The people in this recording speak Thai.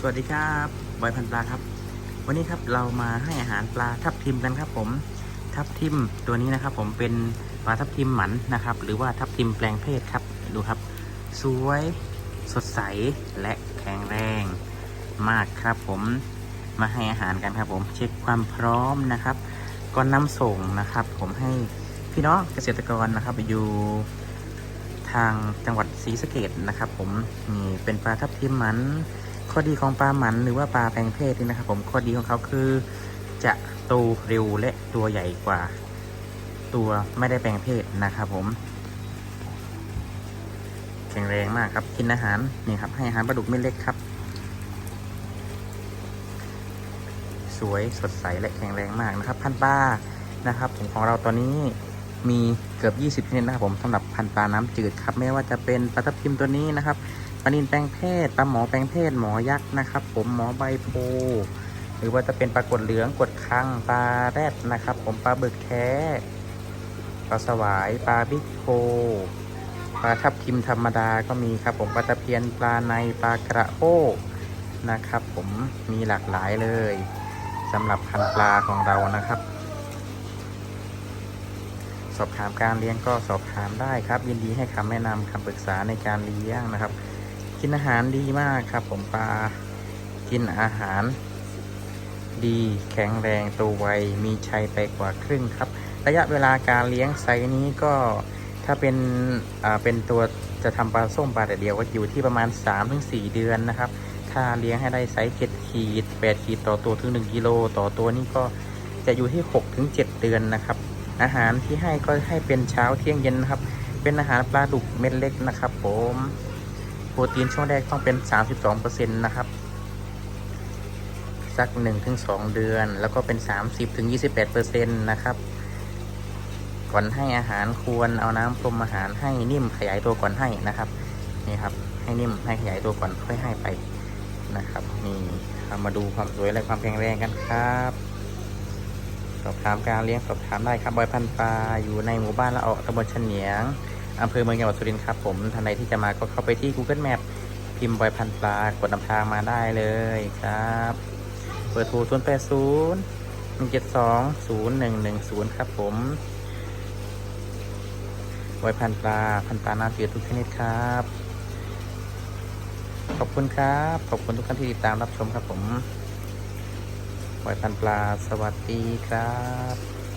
สวัสดีครับบอยพันปลาครับ วันนี้ครับเรามาให้อาหารปลาทับทิมกันครับ ผม ทับทิมตัวนี้นะครับ ผมเป็นปลาทับทิมหมันนะครับ หรือว่าทับทิมแปลงเพศครับดูครับ สวย สดใสและแข็งแรง มากครับ ผมมาให้อาหารกันครับ ผมเช็คความพร้อมนะครับก่อนนำส่งนะครับ ผมให้พี่น้องเกษตรกรนะครับอยู่ทางจังหวัดศรีสะเกดนะครับ ผมนี่เป็นปลาทับทิมหมัน ข้อดีของปลาหมันหรือว่าปลาแปลงเพศนี่นะครับ ผมข้อดีของเขาคือ จะโตเร็วและตัวใหญ่กว่า ตัวไม่ได้แปลงเพศนะครับผม แข็งแรงมากครับกินอาหารนี่ครับให้อาหารปลาดุกเม็ดเล็กครับ สวยสดใสและแข็งแรงมากนะครับ พันปลานะครับผมของเราตอนนี้มีเกือบ 20ชนิดนะครับผมสำหรับพันปลาน้ำจืดครับไม่ว่าจะเป็นปลาทับทิมตัวนี้นะครับ ปลานินแปลงเพศปลาหมอแปลงเพศหมอยักษ์นะครับ ผมหมอใบโพหรือว่าจะเป็นปลากดเหลืองกดคังปลาแรดนะครับ ผมปลาบึกแท้ปลาสวายปลาบิ๊กโพปลาทับทิมธรรมดาก็มีครับ ผมปลาตะเพียนปลาในปลากระโอ้นะครับ ผมมีหลากหลายเลยสำหรับพันปลาของเรานะครับ สอบถามการเลี้ยงก็สอบถามได้ครับ ยินดีให้คำแนะนำคำปรึกษาในการเลี้ยงนะครับ กินอาหารดีมากครับ ผมปลากินอาหาร ดีแข็งแรงตัวไวมีชัยไปกว่าครึ่งครับ ระยะเวลาการเลี้ยงไซนี้ก็ถ้าเป็นอ่าเป็นตัวจะทำปลาส้มปลาแต่เดียวก็อยู่ที่ประมาณ 3-4 เดือนนะครับ ถ้าเลี้ยงให้ได้ไซส์7ขีด8ขีดต่อตัวถึง 1กิโลต่อตัวนี่ก็จะอยู่ที่ 6-7 เดือนนะครับ อาหารที่ให้ก็ให้เป็นเช้าเที่ยงเย็นนะครับ เป็นอาหารปลาดุกเม็ดเล็กนะครับผม ปรตีนช่วงแรกต้องเป็น 32%นะครับ สัก 1-2 เดือน แล้วก็เป็น 30-28%นะครับ ก่อนให้อาหารควรเอาน้ำพรมอาหารให้นิ่มขยายตัวก่อนให้นะครับ นี่ครับ ให้นิ่มให้ขยายตัวก่อนค่อยให้ไปนะครับ นี่มาดูความสวยและความแข็งแรงกันครับ สอบถามการเลี้ยงสอบถามได้ครับบอยพันปลาอยู่ในหมู่บ้านละออตำบลเฉียง อำเภอเมืองจังหวัดสุรินทร์ครับผมท่านใดที่จะมาก็เข้าไปที่ Google Map พิมพ์บอยพันปลากดนำทางมาได้เลยครับเปิดโทร0 8 0 1 7 2 0 1 1 0ครับผมบอยพันปลาพันปลานาเสือทุกชนิดครับ ขอบคุณครับ ขอบคุณทุกท่านที่ติดตามรับชมครับผมปล่อยพันปลาสวัสดีครับ